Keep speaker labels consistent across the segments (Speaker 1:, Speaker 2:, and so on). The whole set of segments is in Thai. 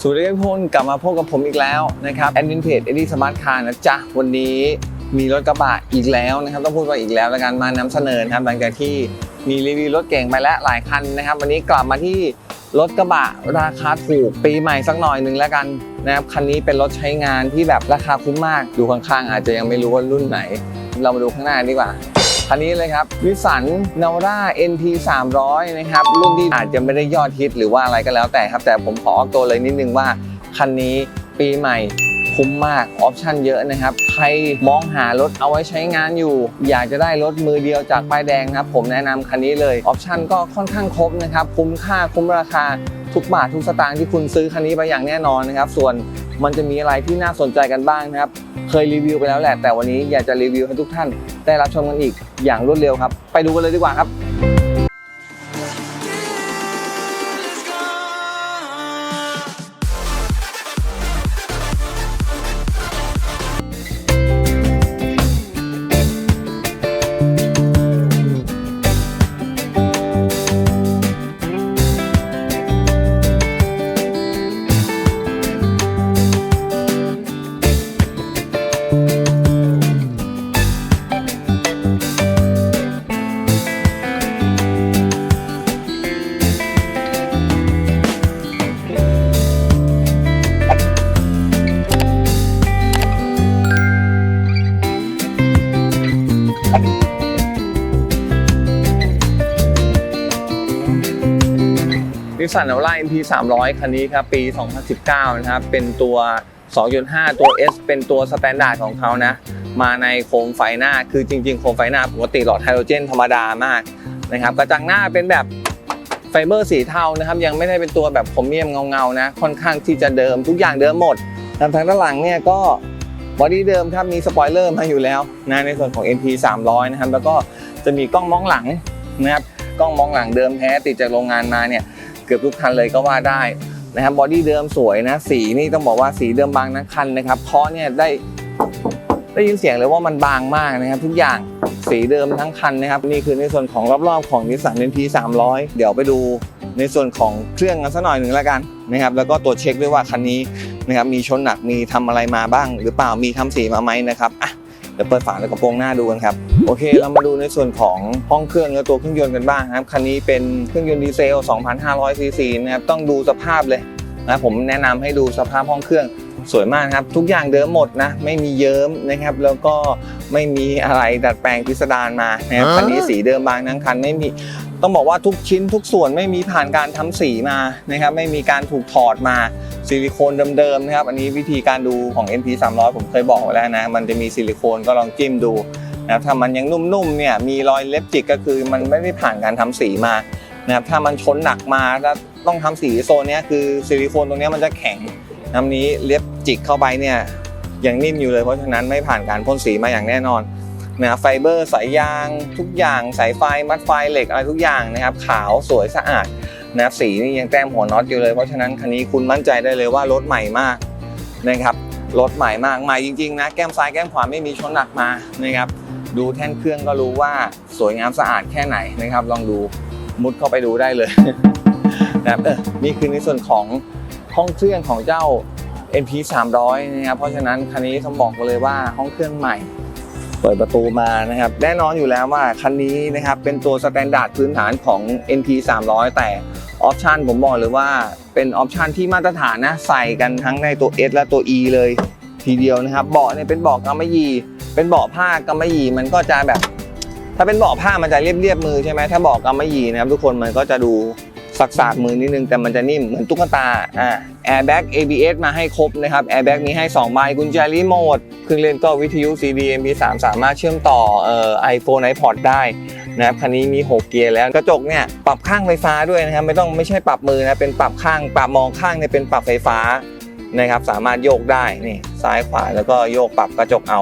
Speaker 1: สวัสดีครับทุกคนกลับมาพบกับผมอีกแล้วนะครับแอดมินเพจเอ็ดดี้สมาร์ทคาร์นะจ๊ะ วันนี้มีรถกระบะอีกแล้วนะครับ ต้องพูดว่าอีกแล้วแล้วกันมานำเสนอนะครับหลังจากที่มีรีวิวรถเก่งไปแล้วหลายคันนะครับ วันนี้กลับมาที่รถกระบะราคาถูกปีใหม่สักหน่อยหนึ่งแล้วกันนะครับคันนี้เป็นรถใช้งานที่แบบราคาคุ้มมากดูข้างๆ อาจจะยังไม่รู้ว่ารุ่นไหน เรามาดูข้างหน้าดีกว่า คันนี้เลยครับวิสันนาวรา NT 300 นะครับ รุ่นที่อาจจะไม่ได้ยอดฮิตหรือว่าอะไรก็แล้วแต่ครับ แต่ผมขอออกตัวเลยนิดนึงว่า คันนี้ปีใหม่คุ้มมาก ออปชั่นเยอะนะครับ ใครมองหารถเอาไว้ใช้งานอยู่ อยากจะได้รถมือเดียวจากป้ายแดงครับ ผมแนะนำคันนี้เลย ออปชั่นก็ค่อนข้างครบนะครับ คุ้มค่าคุ้มราคา ทุกบาททุกสตางค์ที่คุณซื้อคันนี้ไปอย่างแน่นอนนะครับ ส่วนมันจะมีอะไรที่น่าสนใจกันบ้างนะครับ เคยรีวิวไปแล้วแหละ แต่วันนี้อยากจะรีวิวให้ทุกท่าน ได้รับชมกันอีกอย่างรวดเร็วครับ ไปดูกันเลยดีกว่าครับ นิสสันอัลล่า MP 300 คันนี้ครับ ปี 2019 นะครับ เป็นตัว 2.5 ตัว S เป็นตัวสแตนดาร์ดของเขานะ มาในโคมไฟหน้า คือจริง ๆ โคมไฟหน้าปกติหลอดไฮโดรเจนธรรมดามากนะครับ กระจังหน้าเป็นแบบไฟเบอร์สีเทานะครับ ยังไม่ได้เป็นตัวแบบโครเมียมเงาๆนะ ค่อนข้างที่จะเดิมทุกอย่างเดิมหมดทางด้านหลังเนี่ยก็บอดี้เดิมครับมีสปอยเลอร์มาอยู่แล้วนะในส่วนของ MP 300 นะครับ แล้วก็จะมีกล้องมองหลังนะครับ กล้องมองหลังเดิมแท้ติดจากโรงงานมาเนี่ย เกือบทุกคันเลยก็ว่าได้นะครับบอดี้เดิมสวยนะสีนี่ต้องบอกว่าสีเดิมบางทั้งคันนะครับเคาะเนี่ยได้ได้ยินเสียงเลยว่ามันบางมากนะครับ ทุกอย่างสีเดิมทั้งคันนะครับ นี่คือในส่วนของรอบๆของนิสสัน NP 300 เดี๋ยวไปดูในส่วนของเครื่องกันสักหน่อยหนึ่งแล้วกันนะครับ แล้วก็ตัวจเช็คด้วยว่าคันนี้นะครับมีชนหนักมีทำอะไรมาบ้าง หรือเปล่ามีทำสีมาไหมนะครับอะ เดี๋ยวเปิดฝากระโปรงหน้าดูกันครับ โอเค เรามาดูในส่วนของห้องเครื่องและตัวเครื่องยนต์กันบ้างครับ คันนี้เป็นเครื่องยนต์ดีเซล 2,500 ซีซีนะครับ ต้องดูสภาพเลยนะผมแนะนำให้ดูสภาพห้องเครื่องสวยมากครับ ทุกอย่างเดิมหมดนะ ไม่มีเยิ้มนะครับ แล้วก็ไม่มีอะไรดัดแปลงพิสดารมานะครับคันนี้สีเดิมบางทั้งคันไม่มี ต้องบอกว่าทุกชิ้นทุกส่วนไม่มีผ่านการทำสีมานะครับไม่มีการถูกถอดมาซิลิโคนเดิมๆนะครับอันนี้วิธีการดูของ NP 300 ผมเคยบอกไว้แล้วนะ มันจะมีซิลิโคนก็ลองจิ้มดูนะครับถ้ามันยังนุ่มๆเนี่ยมีรอยเล็บจิกก็คือมันไม่ได้ผ่านการทำสีมานะครับถ้ามันชนหนักมาแล้วต้องทำสีโซนนี้คือซิลิโคนตรงนี้มันจะแข็งน้ำนี้เล็บจิกเข้าไปเนี่ยยังนิ่มอยู่เลยเพราะฉะนั้นไม่ผ่านการพ่นสีมาอย่างแน่นอน นะไฟเบอร์สายยางทุกอย่างสายไฟมัดไฟเหล็กอะไรทุกอย่างนะครับ ขาวสวยสะอาดนะครับสีนี่ยังแต้มหัวน็อตอยู่เลย เพราะฉะนั้นคันนี้คุณมั่นใจได้เลยว่ารถใหม่มากนะครับรถใหม่มากใหม่จริงๆนะแก้มซ้ายแก้มขวาไม่มีชนหนักมานะครับดูแท่นเครื่องก็รู้ว่าสวยงามสะอาดแค่ไหนนะครับ ลองดูมุดเข้าไปดูได้เลยนะครับเออนี่คือในส่วนของห้องเครื่องของเจ้า NP 300นะครับเพราะฉะนั้นคันนี้ต้องบอกเลยว่าห้องเครื่องใหม่ เปิดประตูมานะครับ แน่นอนอยู่แล้วว่าคันนี้นะครับเป็นตัวสแตนดาร์ดพื้นฐานของ NP 300 แต่ออปชันผมบอกเลยว่าเป็นออปชันที่มาตรฐานนะใส่กันทั้งในตัว S และตัว E เลยทีเดียวนะครับ เบาะเนี่ยเป็นเบาะกำมะหยี่ เป็นเบาะผ้ากำมะหยี่มันก็จะแบบ ถ้าเป็นเบาะผ้ามันจะเรียบเรียบๆมือใช่ไหมถ้าเบาะกำมะหยี่นะครับทุกคนมันก็จะดูสักสากๆมือนิดนึงแต่มันจะนิ่มเหมือนตุ๊กตาอ่า แอร์แบ็ก ABS มาให้ครบนะครับแอร์แบ็กมีให้2ใบกุญแจรีโมทเครื่องเล่นก็วิทยุ CD MP3 สามารถเชื่อมต่อเอ่อ iPhone iPod ได้นะครับคันนี้มี 6 เกียร์แล้วกระจกเนี่ยปรับข้างไฟฟ้าด้วยนะครับไม่ต้องไม่ใช่ปรับมือนะเป็นปรับข้างปรับมองข้างเนี่ยเป็นปรับไฟฟ้านะครับสามารถโยกได้นี่ซ้ายขวาแล้วก็โยกปรับกระจกเอา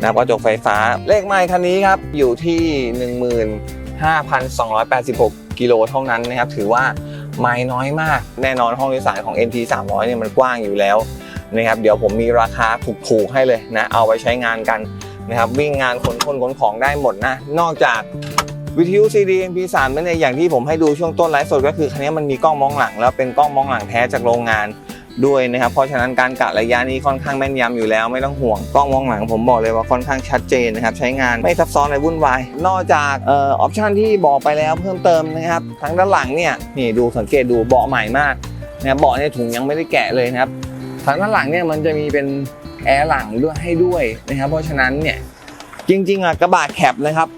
Speaker 1: นะกระจกไฟฟ้าเลขไมค์คันนี้ครับอยู่ที่ 15,286 กิโลเท่านั้นนะครับถือว่า ไม้น้อยมาก แน่นอนห้องโดยสารของ NT 300เนี่ยมันกว้างอยู่แล้วนะครับเดี๋ยวผมมีราคาถูกๆให้เลยนะเอาไปใช้งานกันนะครับวิ่งงานขนคนขนของได้หมดนะ นอกจากวิทยุ CD MP3 นั่นเองอย่างที่ผมให้ดูช่วงต้นไลฟ์สดก็คือคันนี้มันมีกล้องมองหลัง แล้วเป็นกล้องมองหลังแท้จากโรงงาน ด้วยนะครับ เพราะฉะนั้นการกะระยะนี้ค่อนข้างแม่นยำอยู่แล้วไม่ต้องห่วง กล้องมองหลังผมบอกเลยว่าค่อนข้างชัดเจนนะครับ ใช้งานไม่ซับซ้อนอะไรวุ่นวาย นอกจากเอ่อออปชันที่บอกไปแล้วเพิ่มเติมนะครับทั้งด้านหลังเนี่ยนี่ดูสังเกตดูเบาะใหม่มากนะเบาะในถุงยังไม่ได้แกะเลยนะครับทางด้านหลังเนี่ยมันจะมีเป็นแอร์หลังด้วยให้ด้วยนะครับ เพราะฉะนั้นเนี่ยจริงๆอะกระบะแคปนะครับ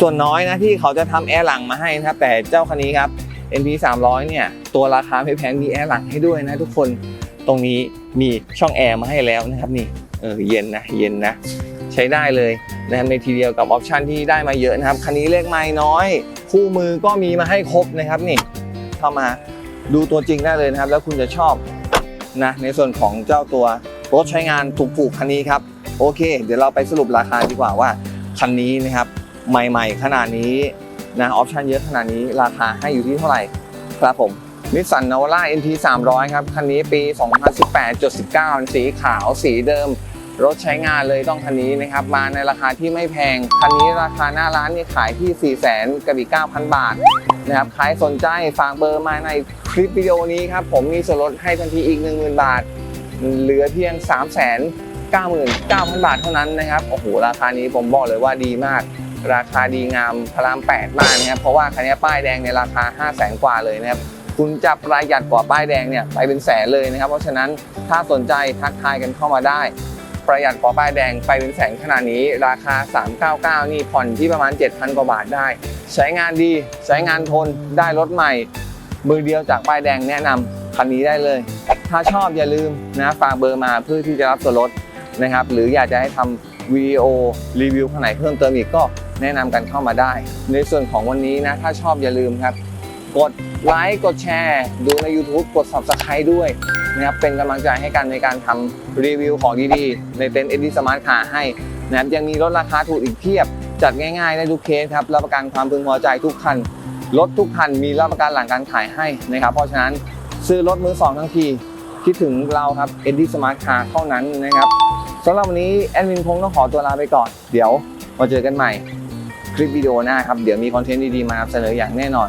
Speaker 1: ส่วนน้อยนะที่เขาจะทำแอร์หลังมาให้นะครับแต่เจ้าคันนี้ครับ NP 300เนี่ยตัวราคาไม่แพงมีแอร์หลังให้ด้วยนะทุกคน ตรงนี้มีช่องแอร์มาให้แล้วนะครับนี่เออเย็นนะเย็นนะ ใช้ได้เลยนะครับในทีเดียวกับออปชันที่ได้มาเยอะนะครับ คันนี้เลขไม้น้อย คู่มือก็มีมาให้ครบนะครับนี่เข้ามาดูตัวจริงได้เลยนะครับ แล้วคุณจะชอบนะในส่วนของเจ้าตัวรถใช้งานถูกๆคันนี้ครับโอเค เดี๋ยวเราไปสรุปราคาดีกว่าว่าคันนี้นะครับใหม่ ๆ ขนาดนี้นะออปชันเยอะขนาดนี้ราคาให้อยู่ที่เท่าไหร่ครับผม นิสสันนวาล่า NT 300 ครับ คันนี้ปี 2018.19 สีขาวสีเดิม รถใช้งานเลยต้องคันนี้นะครับ มาในราคาที่ไม่แพง คันนี้ราคาหน้าร้านนี่ขายที่ 4 0 0 0 0กับอีก 9,000 บาทนะครับ ใครสนใจฝากเบอร์มาในคลิปวิดีโอนี้ครับ ผมมีส่วนลดให้ทันทีอีก 10,000 บาท เหลือเพียง3 9 9 0 0 0 บาทเท่านั้นนะครับ โอ้โห ราคานี้ผมบอกเลยว่าดีมาก ราคาดีงามพระราม 8 มากนะครับ เพราะว่าคันนี้ป้ายแดงในราคา 5 0 0แสนกว่าเลยนะครับ คุณจะประหยัดกว่าป้ายแดงเนี่ยไปเป็นแสนเลยนะครับ เพราะฉะนั้นถ้าสนใจทักทายกันเข้ามาได้ ประหยัดกว่าป้ายแดงไปเป็นแสนขนาดนี้ ราคา 399 นี่ผ่อนที่ประมาณ 7,000 กว่าบาทได้ ใช้งานดีใช้งานทนได้รถใหม่ มือเดียวจากป้ายแดงแนะนำคันนี้ได้เลย ถ้าชอบอย่าลืมนะฝากเบอร์มาเพื่อที่จะรับส่วนลดนะครับ หรืออยากจะให้ทำวิดีโอรีวิวข้างไหนเพิ่มเติมอีกก็แนะนำกันเข้ามาได้ ในส่วนของวันนี้นะถ้าชอบอย่าลืมครับ กดไลค์กดแชร์ ดูใน YouTube กด Subscribe ด้วยนะครับเป็นกำลังใจให้กันในการทำรีวิวของดีๆ ในเต็นท์เอ็ดดี้สมาร์ทคาให้นะครับยังมีลดราคาถูกอีกเพียบ จัดง่ายๆ ได้ทุกเคสครับ รับประกันความพึงพอใจทุกคันรถทุกคันมีรับประกันหลังการขายให้นะครับ เพราะฉะนั้นซื้อรถมือสองทั้งที คิดถึงเราครับเอ็ดดี้สมาร์ทคาเท่านั้นนะครับสำหรับวันนี้แอดมินพงษ์ต้องขอตัวลาไปก่อน เดี๋ยวมาเจอกันใหม่คลิปวิดีโอหน้าครับ เดี๋ยวมีคอนเทนต์ดีๆมานำเสนออย่างแน่นอน